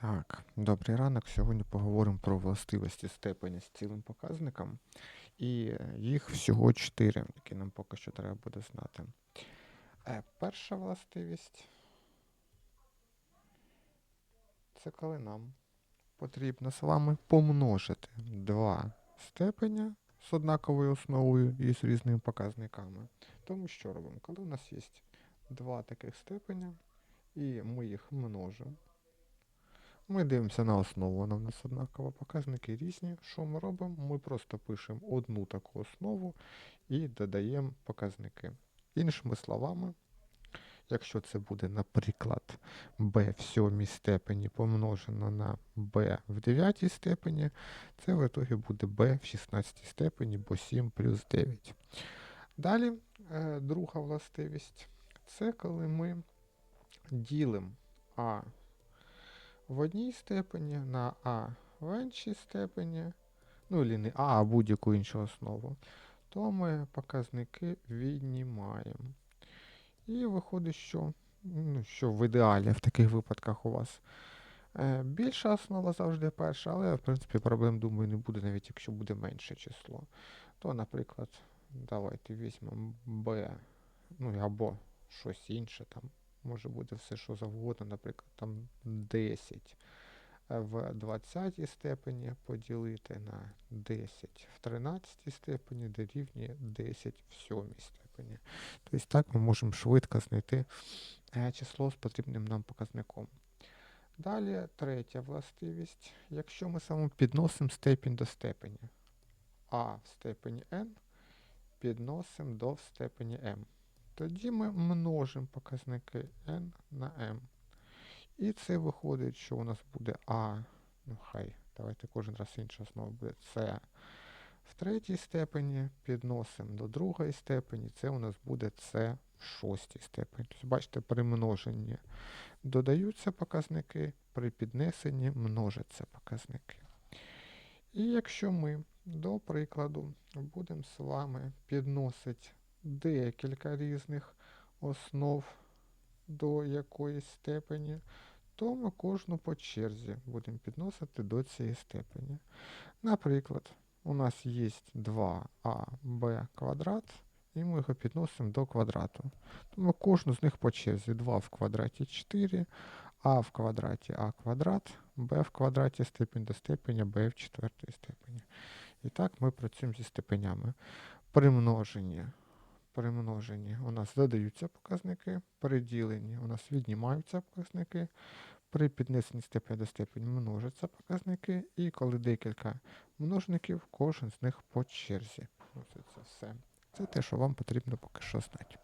Так, добрий ранок. Сьогодні поговоримо про властивості степеня з цілим показником. І їх всього чотири, які нам поки що треба буде знати. Е, Перша властивість це коли нам потрібно з вами помножити два степеня з однаковою основою і з різними показниками. Тому що робимо? Коли у нас є два таких степеня, і ми їх множимо. Ми дивимося на основу, вона в нас однакова, показники різні. Що ми робимо? Ми просто пишемо одну таку основу і додаємо показники. Іншими словами, якщо це буде, наприклад, b в сьомій степені помножено на b в дев'ятій степені, це в ітогі буде b в 16 степені, бо 7 плюс 9. Далі, е, друга властивість це коли ми ділимо а в одній степені на А в іншій степені, ну і не А, а будь-яку іншу основу, то ми показники віднімаємо. І виходить, що, ну, що в ідеалі в таких випадках у вас е, більша основа завжди перша, але в принципі проблем, думаю, не буде, навіть якщо буде менше число. То, наприклад, давайте візьмемо b, ну або щось інше там. Може бути все, що завгодно, наприклад, там 10 в 20 степені поділити на 10 в 13 степені дорівнює 10 в 7 степені. Тобто так ми можемо швидко знайти е, число з потрібним нам показником. Далі третя властивість. Якщо ми саме підносимо степінь до степені, а в степені n підносимо до степені m. Тоді ми множимо показники n на m. І це виходить, що у нас буде А, ну хай, давайте кожен раз інша основа буде С в третій степені, підносимо до другої степені, це у нас буде С в шостій степені. Тобто, бачите, при множенні додаються показники, при піднесенні множаться показники. І якщо ми, до прикладу, будемо з вами підносити декілька різних основ до якоїсь степені, то ми кожну по черзі будемо підносити до цієї степені. Наприклад, у нас є 2аб квадрат, і ми його підносимо до квадрату. Тому кожну з них по черзі 2 в квадраті 4, а в квадраті а квадрат, b в квадраті степень до степеня b в четвертій степені. І так ми працюємо зі степенями. При множенні у нас додаються показники, при діленні у нас віднімаються показники, при піднесенні степені до степені множаться показники, і коли декілька множників, кожен з них по черзі. Це все. Це те, що вам потрібно поки що знати.